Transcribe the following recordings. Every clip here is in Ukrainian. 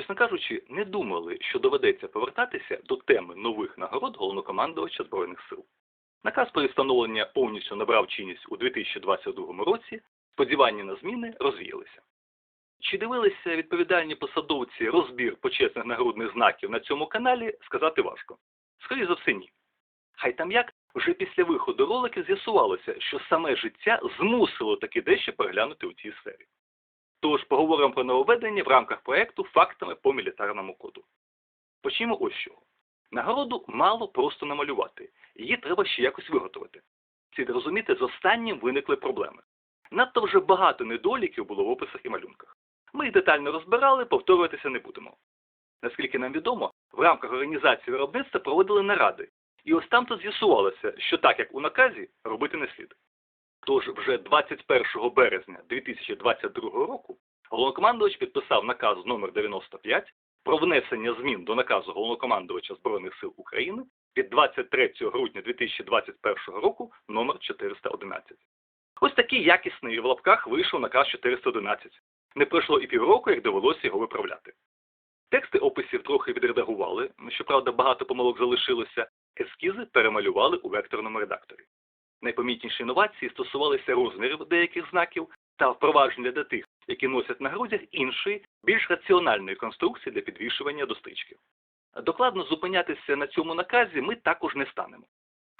чесно кажучи, не думали, що доведеться повертатися до теми нових нагород головнокомандувача Збройних сил. Наказ про встановлення повністю набрав чинність у 2022 році, сподівання на зміни розвіялися. Чи дивилися відповідальні посадовці розбір почесних нагрудних знаків на цьому каналі, сказати важко. Скоріше за все, ні. Хай там як, вже після виходу роликів з'ясувалося, що саме життя змусило таки дещо переглянути у цій сфері. Тож поговоримо про нововведення в рамках проєкту фактами по мілітарному коду. Почнімо ось чого. Нагороду мало просто намалювати, її треба ще якось виготовити. Слід розуміти, з останнім виникли проблеми. Надто вже багато недоліків було в описах і малюнках. Ми їх детально розбирали, повторюватися не будемо. Наскільки нам відомо, в рамках організації виробництва проводили наради, і ось там то з'ясувалося, що так як у наказі, робити не слід. Тож вже 21 березня 2022 року головнокомандувач підписав наказ номер 95 про внесення змін до наказу головнокомандувача Збройних сил України від 23 грудня 2021 року номер 411. Ось такий якісний в лапках вийшов наказ 411. Не пройшло і півроку, як довелося його виправляти. Тексти описів трохи відредагували, щоправда, багато помилок залишилося, ескізи перемалювали у векторному редакторі. Найпомітніші інновації стосувалися розмірів деяких знаків та впровадження для тих, які носять на грудях іншої, більш раціональної конструкції для підвішування до стрічки. Докладно зупинятися на цьому наказі ми також не станемо.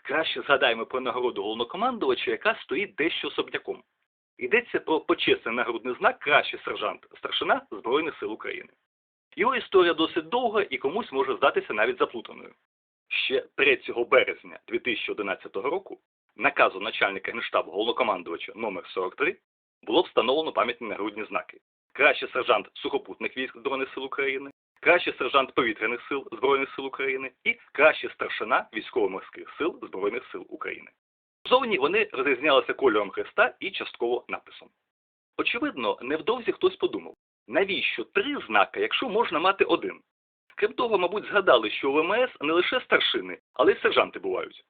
Краще згадаємо про нагороду головнокомандувача, яка стоїть дещо особняком. Йдеться про почесний нагрудний знак кращий сержант старшина Збройних сил України. Його історія досить довга і комусь може здатися навіть заплутаною. Ще 3 березня 2011 року наказу начальника Генштабу головнокомандувача номер 43 було встановлено пам'ятні нагрудні знаки. Кращий сержант сухопутних військ Збройних сил України, кращий сержант повітряних сил Збройних сил України і кращий старшина військово-морських сил Збройних сил України. Зовні вони розрізнялися кольором хреста і частково написом. Очевидно, невдовзі хтось подумав, навіщо три знака, якщо можна мати один? Крім того, мабуть, згадали, що у ВМС не лише старшини, але й сержанти бувають.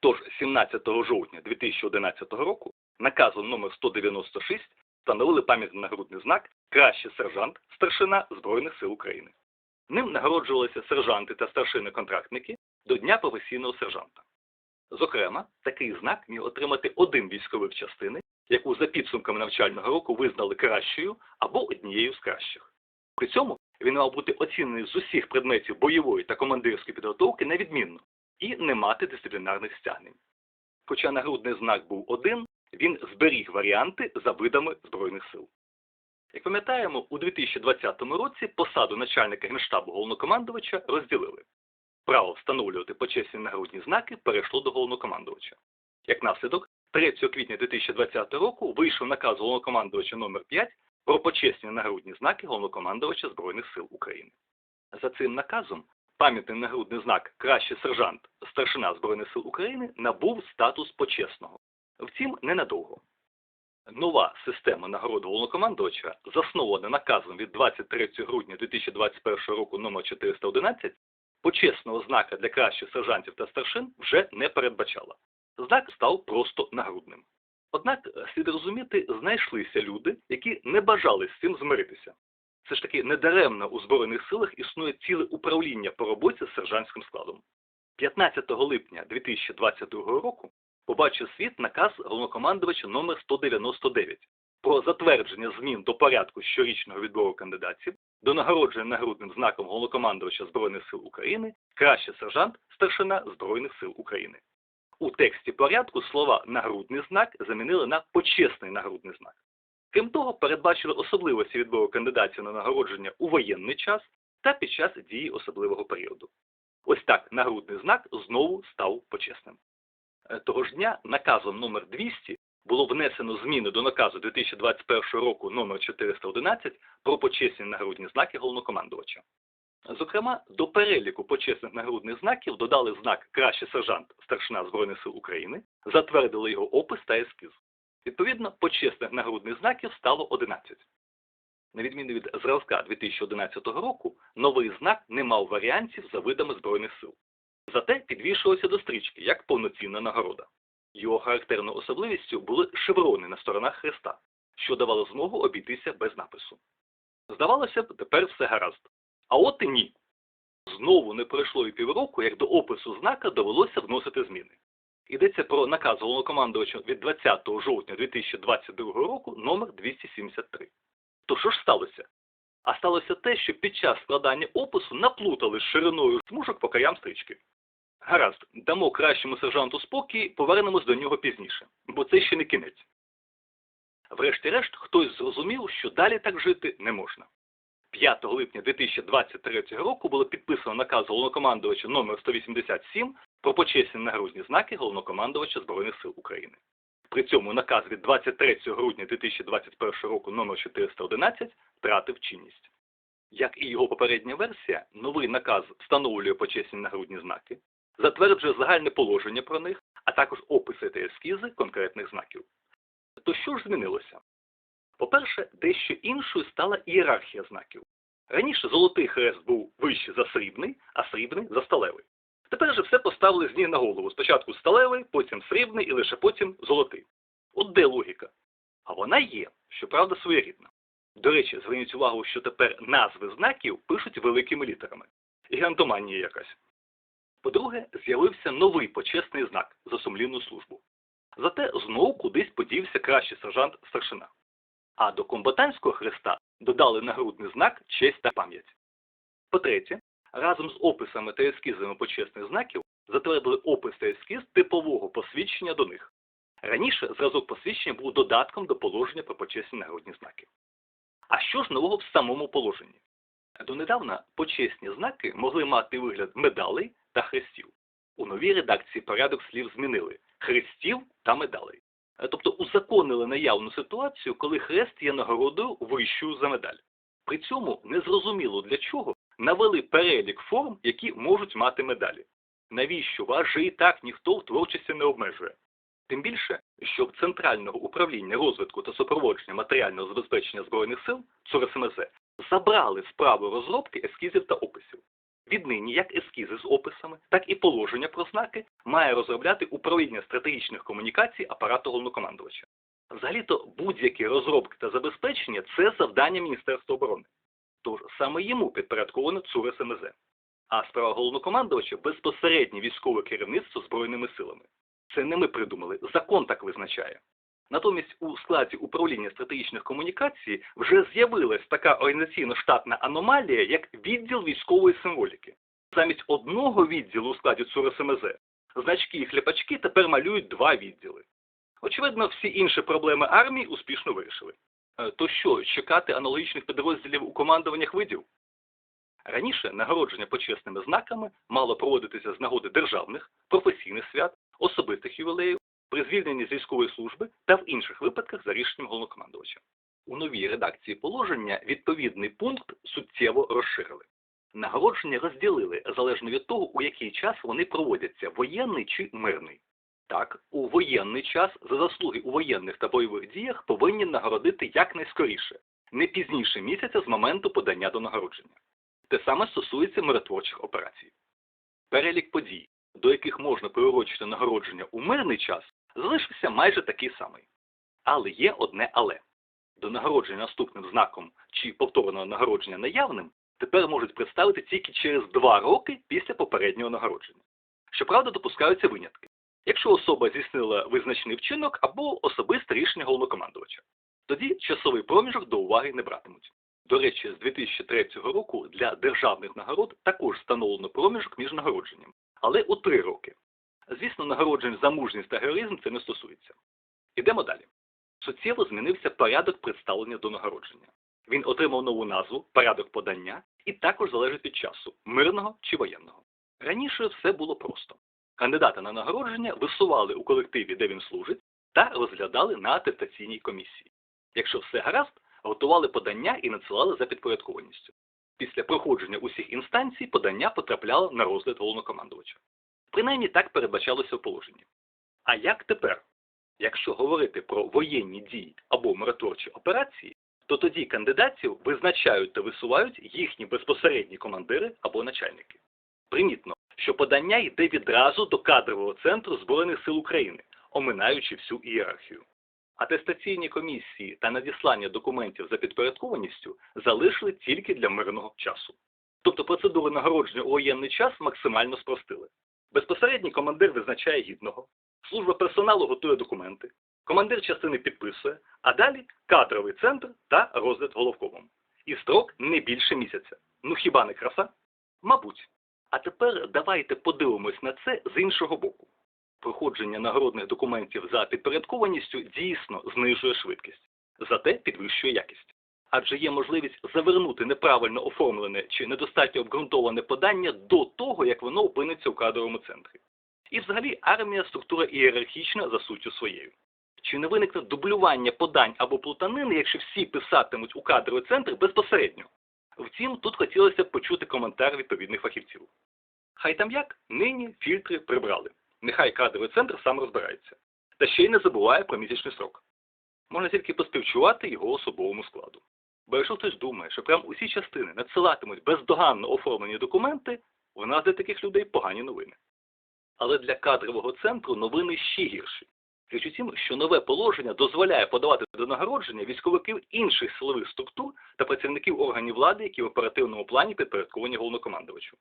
Тож 17 жовтня 2011 року наказом номер 196 встановили пам'ятний нагрудний знак Кращий сержант старшина Збройних сил України. Ним нагороджувалися сержанти та старшини-контрактники до Дня професійного сержанта. Зокрема, такий знак міг отримати один військовик частини, яку за підсумками навчального року визнали кращою або однією з кращих. При цьому він мав бути оцінений з усіх предметів бойової та командирської підготовки на відмінно і не мати дисциплінарних стягнень. Хоча нагрудний знак був один, він зберіг варіанти за видами Збройних сил. Як пам'ятаємо, у 2020 році посаду начальника Генштабу головнокомандувача розділили. Право встановлювати почесні нагрудні знаки перейшло до головнокомандувача. Як наслідок, 3 квітня 2020 року вийшов наказ головнокомандувача номер 5 про почесні нагрудні знаки головнокомандувача Збройних сил України. За цим наказом пам'ятний нагрудний знак Кращий сержант старшина Збройних сил України набув статус почесного. Втім, ненадовго. Нова система нагород головнокомандувача, заснована наказом від 23 грудня 2021 року номер 411, почесного знака для кращих сержантів та старшин вже не передбачала. Знак став просто нагрудним. Однак, слід розуміти, знайшлися люди, які не бажали з цим змиритися. Це ж таки недаремно у Збройних силах існує ціле управління по роботі з сержантським складом. 15 липня 2022 року побачив світ наказ головнокомандувача номер 199 про затвердження змін до порядку щорічного відбору кандидатів до нагородження нагрудним знаком головнокомандувача Збройних сил України кращий сержант старшина Збройних сил України. У тексті порядку слова нагрудний знак замінили на почесний нагрудний знак. Крім того, передбачили особливості відбору кандидатів на нагородження у воєнний час та під час дії особливого періоду. Ось так нагрудний знак знову став почесним. Е, Того ж дня наказом номер 200 було внесено зміни до наказу 2021 року номер 411 про почесні нагрудні знаки головнокомандувача. Зокрема, до переліку почесних нагрудних знаків додали знак Кращий сержант старшина Збройних сил України, затвердили його опис та ескіз. Відповідно, почесних нагрудних знаків стало 11. На відміну від зразка 2011 року, новий знак не мав варіантів за видами Збройних сил. Зате підвішувався до стрічки як повноцінна нагорода. Його характерною особливістю були шеврони на сторонах хреста, що давало змогу обійтися без напису. Здавалося б, тепер все гаразд. А от і ні. Знову не пройшло і півроку, як до опису знака довелося вносити зміни. Йдеться про наказ головнокомандувача від 20 жовтня 2022 року номер 273. То що ж сталося? А сталося те, що під час складання опису наплутали з шириною смужок по краям стрічки. Гаразд, дамо кращому сержанту спокій, повернемось до нього пізніше, бо це ще не кінець. Врешті-решт, хтось зрозумів, що далі так жити не можна. 5 липня 2023 року було підписано наказ головнокомандувача номер 187 про почесні нагрудні знаки головнокомандувача Збройних сил України. При цьому наказ від 23 грудня 2021 року номер 411 втратив чинність. Як і його попередня версія, новий наказ встановлює почесні нагрудні знаки, затверджує загальне положення про них, а також описи та ескізи конкретних знаків. То що ж змінилося? По-перше, дещо іншою стала ієрархія знаків. Раніше золотий хрест був вище за срібний, а срібний за сталевий. Тепер же все поставили з ніг на голову. Спочатку сталевий, потім срібний і лише потім золотий. От де логіка? А вона є, щоправда, своєрідна. До речі, зверніть увагу, що тепер назви знаків пишуть великими літерами. І Гігантоманія якась. По-друге, з'явився новий почесний знак за сумлінну службу. Зате знову кудись подівся кращий сержант старшина. А до комбатантського хреста додали нагрудний знак честь та пам'ять. По-третє, разом з описами та ескізами почесних знаків затвердили опис та ескіз типового посвідчення до них. Раніше зразок посвідчення був додатком до положення про почесні нагрудні знаки. А що ж нового в самому положенні? Донедавна почесні знаки могли мати вигляд медалей та хрестів. У новій редакції порядок слів змінили хрестів та медалей. Тобто узаконили наявну ситуацію, коли хрест є нагородою вищою за медаль. При цьому незрозуміло для чого навели перелік форм, які можуть мати медалі. Навіщо вас же і так ніхто в творчості не обмежує? Тим більше, що в Центрального управління розвитку та супроводження матеріального забезпечення Збройних сил ЦУРСМЗ забрали справу розробки ескізів та описів. Віднині як ескізи з описами, так і положення про знаки має розробляти управління стратегічних комунікацій апарату головнокомандувача. Взагалі-то будь-які розробки та забезпечення це завдання Міністерства оборони. Тож саме йому підпорядковано ЦУР СМЗ. А справа головнокомандувача безпосереднє військове керівництво Збройними силами. Це не ми придумали, закон так визначає. Натомість у складі управління стратегічних комунікацій вже з'явилась така організаційно-штатна аномалія, як відділ військової символіки. Замість одного відділу у складі ЦУРСМЗ значки і хліпачки тепер малюють два відділи. Очевидно, всі інші проблеми армії успішно вирішили. Е, То що, чекати аналогічних підрозділів у командуваннях видів? Раніше нагородження почесними знаками мало проводитися з нагоди державних, професійних свят, особистих ювілеїв, при звільненні з військової служби та в інших випадках за рішенням головнокомандувача. У новій редакції положення відповідний пункт суттєво розширили. Нагородження розділили залежно від того, у який час вони проводяться воєнний чи мирний. Так, у воєнний час за заслуги у воєнних та бойових діях повинні нагородити якнайскоріше, не пізніше місяця з моменту подання до нагородження. Те саме стосується миротворчих операцій. Перелік подій, до яких можна приурочити нагородження у мирний час, залишився майже такий самий. Але є одне але. До нагородження наступним знаком чи повторного нагородження наявним тепер можуть представити тільки через два роки після попереднього нагородження. Щоправда, допускаються винятки. Якщо особа здійснила визначений вчинок або особисте рішення головнокомандувача, тоді часовий проміжок до уваги не братимуть. До речі, з 2003 року для державних нагород також встановлено проміжок між нагородженням, але у три роки. Звісно, нагороджень за мужність та героїзм це не стосується. Ідемо далі. Суттєво змінився порядок представлення до нагородження. Він отримав нову назву порядок подання і також залежить від часу мирного чи воєнного. Раніше все було просто. Кандидата на нагородження висували у колективі, де він служить, та розглядали на атестаційній комісії. Якщо все гаразд, готували подання і надсилали за підпорядкованістю. Після проходження усіх інстанцій подання потрапляло на розгляд головнокомандувача. Принаймні так передбачалося в положенні. А як тепер? Якщо говорити про воєнні дії або миротворчі операції, то тоді кандидатів визначають та висувають їхні безпосередні командири або начальники. Примітно, що подання йде відразу до кадрового центру Збройних сил України, оминаючи всю ієрархію. Атестаційні комісії та надіслання документів за підпорядкованістю залишили тільки для мирного часу. Тобто процедуру нагородження у воєнний час максимально спростили. Безпосередній командир визначає гідного, служба персоналу готує документи, командир частини підписує, а далі кадровий центр та розгляд головкомом. І строк не більше місяця. Ну хіба не краса? Мабуть. А тепер давайте подивимось на це з іншого боку. Проходження нагородних документів за підпорядкованістю дійсно знижує швидкість, зате підвищує якість. Адже є можливість завернути неправильно оформлене чи недостатньо обґрунтоване подання до того, як воно опиниться у кадровому центрі. І взагалі армія структура ієрархічна за суттю своєю. Чи не виникне дублювання подань або плутанини, якщо всі писатимуть у кадровий центр безпосередньо? Втім, тут хотілося б почути коментар відповідних фахівців. Хай там як, нині фільтри прибрали. Нехай кадровий центр сам розбирається. Та ще й не забуває про місячний срок. Можна тільки поспівчувати його особовому складу. Бо якщо хтось думає, що прям усі частини надсилатимуть бездоганно оформлені документи, в нас для таких людей погані новини. Але для кадрового центру новини ще гірші. Річ у тім, що нове положення дозволяє подавати до нагородження військовиків інших силових структур та працівників органів влади, які в оперативному плані підпорядковані головнокомандувачу.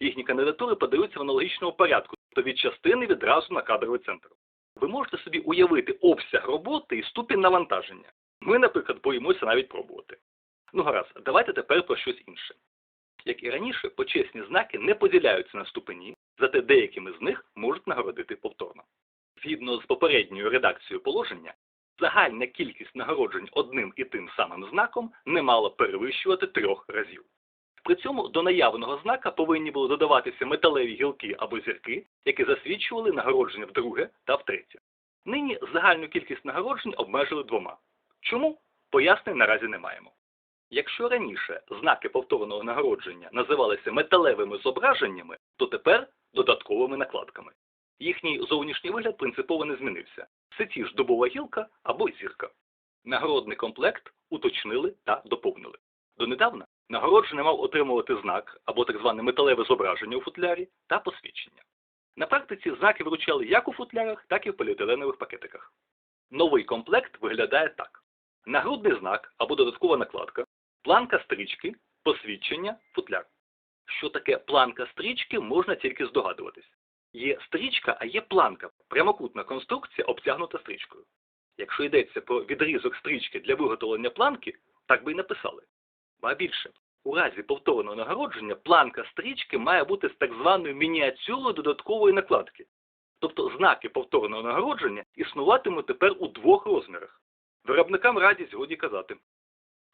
Їхні кандидатури подаються в аналогічному порядку, то від частини відразу на кадровий центр. Ви можете собі уявити обсяг роботи і ступінь навантаження. Ми, наприклад, боїмося навіть пробувати. Ну гаразд, давайте тепер про щось інше. Як і раніше, почесні знаки не поділяються на ступені, зате деякими з них можуть нагородити повторно. Згідно з попередньою редакцією положення, загальна кількість нагороджень одним і тим самим знаком не мала перевищувати трьох разів. При цьому до наявного знака повинні були додаватися металеві гілки або зірки, які засвідчували нагородження вдруге та втретє. Нині загальну кількість нагороджень обмежили двома. Чому? Пояснень наразі не маємо. Якщо раніше знаки повторного нагородження називалися металевими зображеннями, то тепер додатковими накладками. Їхній зовнішній вигляд принципово не змінився. Це ті ж дубова гілка або зірка. Нагородний комплект уточнили та доповнили. Донедавна нагороджений мав отримувати знак або так зване металеве зображення у футлярі та посвідчення. На практиці знаки вручали як у футлярах, так і в поліетиленових пакетиках. Новий комплект виглядає так: нагрудний знак або додаткова накладка, планка стрічки, посвідчення, футляр. Що таке планка стрічки, можна тільки здогадуватись. Є стрічка, а є планка, прямокутна конструкція, обтягнута стрічкою. Якщо йдеться про відрізок стрічки для виготовлення планки, так би й написали. Ба більше, у разі повторного нагородження планка стрічки має бути з так званою мініатюрою додаткової накладки. Тобто знаки повторного нагородження існуватимуть тепер у двох розмірах. Виробникам радість годі казати.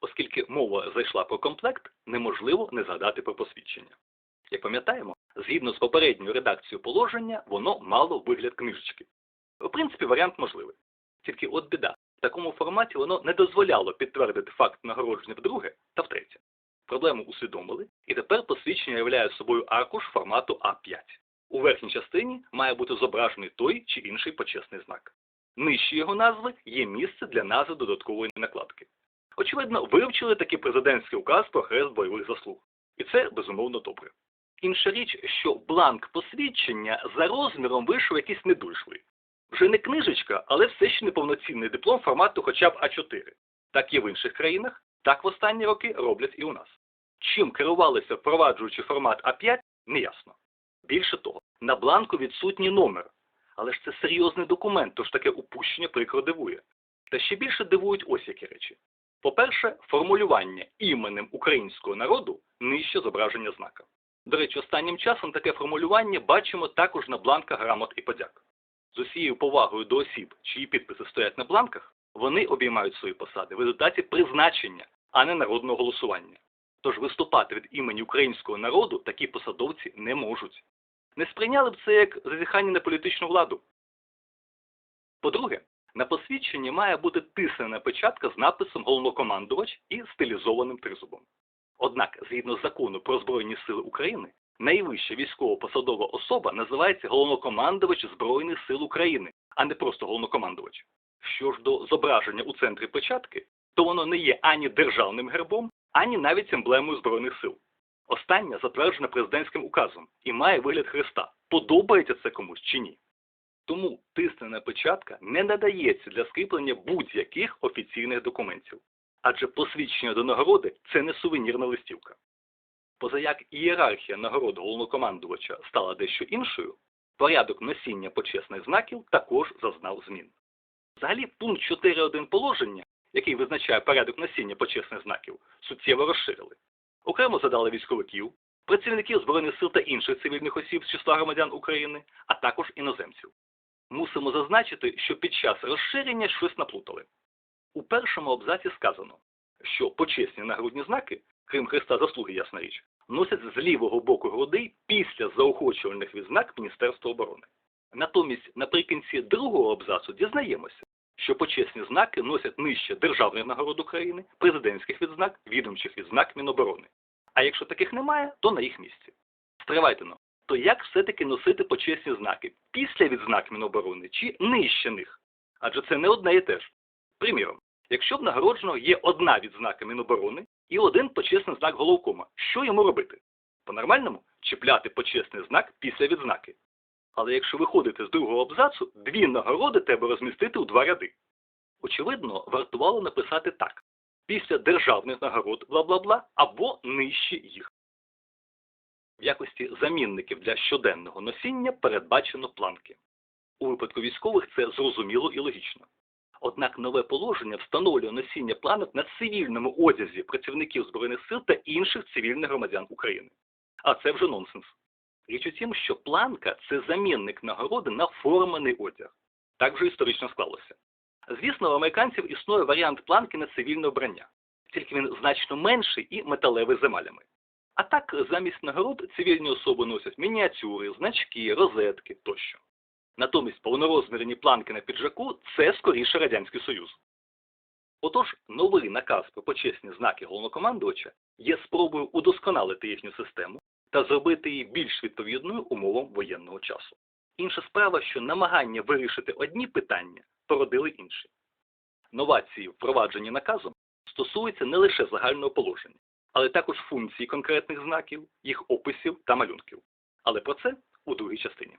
Оскільки мова зайшла про комплект, неможливо не згадати про посвідчення. Як пам'ятаємо, згідно з попередньою редакцією положення, воно мало вигляд книжечки. В принципі, варіант можливий. Тільки от біда. В такому форматі воно не дозволяло підтвердити факт нагородження вдруге та втретє. Проблему усвідомили, і тепер посвідчення являє собою аркуш формату А5. У верхній частині має бути зображений той чи інший почесний знак. Нижче його назви є місце для назви додаткової накладки. Очевидно, вивчили такий президентський указ про хрест бойових заслуг. І це безумовно добре. Інша річ, що бланк посвідчення за розміром вийшов якийсь недушливий. Вже не книжечка, але все ще неповноцінний диплом формату хоча б А4. Так є в інших країнах, так в останні роки роблять і у нас. Чим керувалися, впроваджуючи формат А5, неясно. Більше того, на бланку відсутній номер. Але ж це серйозний документ, тож таке упущення прикро дивує. Та ще більше дивують ось які речі. По-перше, формулювання іменем українського народу нижче зображення знака. До речі, останнім часом таке формулювання бачимо також на бланках грамот і подяк. З усією повагою до осіб, чиї підписи стоять на бланках, вони обіймають свої посади в результаті призначення, а не народного голосування. Тож виступати від імені українського народу такі посадовці не можуть. Не сприйняли б це як зазіхання на політичну владу. По-друге, на посвідченні має бути тиснена печатка з написом головнокомандувач і стилізованим тризубом. Однак, згідно закону про Збройні Сили України, найвища військово-посадова особа називається головнокомандувач Збройних сил України, а не просто головнокомандувач. Що ж до зображення у центрі печатки, то воно не є ані державним гербом, ані навіть емблемою Збройних сил. Остання затверджена президентським указом і має вигляд Христа. Подобається це комусь чи ні? Тому тиснена печатка не надається для скріплення будь-яких офіційних документів. Адже посвідчення до нагороди це не сувенірна листівка. Позаяк ієрархія нагород головнокомандувача стала дещо іншою, порядок носіння почесних знаків також зазнав змін. Взагалі, пункт 4.1 положення, який визначає порядок носіння почесних знаків, суттєво розширили. Окремо задали військовиків, працівників Збройних сил та інших цивільних осіб з числа громадян України, а також іноземців. Мусимо зазначити, що під час розширення щось наплутали. У першому абзаці сказано, що почесні нагрудні знаки, крім Христа заслуги, ясна річ, носять з лівого боку грудей після заохочувальних відзнак Міністерства оборони. Натомість наприкінці другого абзацу дізнаємося, що почесні знаки носять нижче державних нагород України, президентських відзнак, відомчих відзнак Міноборони. А якщо таких немає, то на їх місці. Стривайте но, то як все-таки носити почесні знаки після відзнак Міноборони чи нижче них? Адже це не одне і те ж. Приміром, якщо в нагородженого є одна відзнака Міноборони і один почесний знак головкома, що йому робити? По-нормальному чіпляти почесний знак після відзнаки. Але якщо виходити з другого абзацу, дві нагороди треба розмістити у два ряди. Очевидно, вартувало написати так: після державних нагород бла-бла-бла або нижче їх. В якості замінників для щоденного носіння передбачено планки. У випадку військових це зрозуміло і логічно. Однак нове положення встановлює носіння планок на цивільному одязі працівників Збройних сил та інших цивільних громадян України. А це вже нонсенс. Річ у тім, що планка це замінник нагороди на форманий одяг. Так вже історично склалося. Звісно, у американців існує варіант планки на цивільне обрання, тільки він значно менший і металевий з емалями. А так, замість нагород цивільні особи носять мініатюри, значки, розетки тощо. Натомість повнорозмірні планки на піджаку це скоріше Радянський Союз. Отож, новий наказ про почесні знаки головнокомандувача є спробою удосконалити їхню систему та зробити її більш відповідною умовам воєнного часу. Інша справа, що намагання вирішити одні питання породили інші. Новації, впроваджені наказом, стосуються не лише загального положення, але також функцій конкретних знаків, їх описів та малюнків. Але про це у другій частині.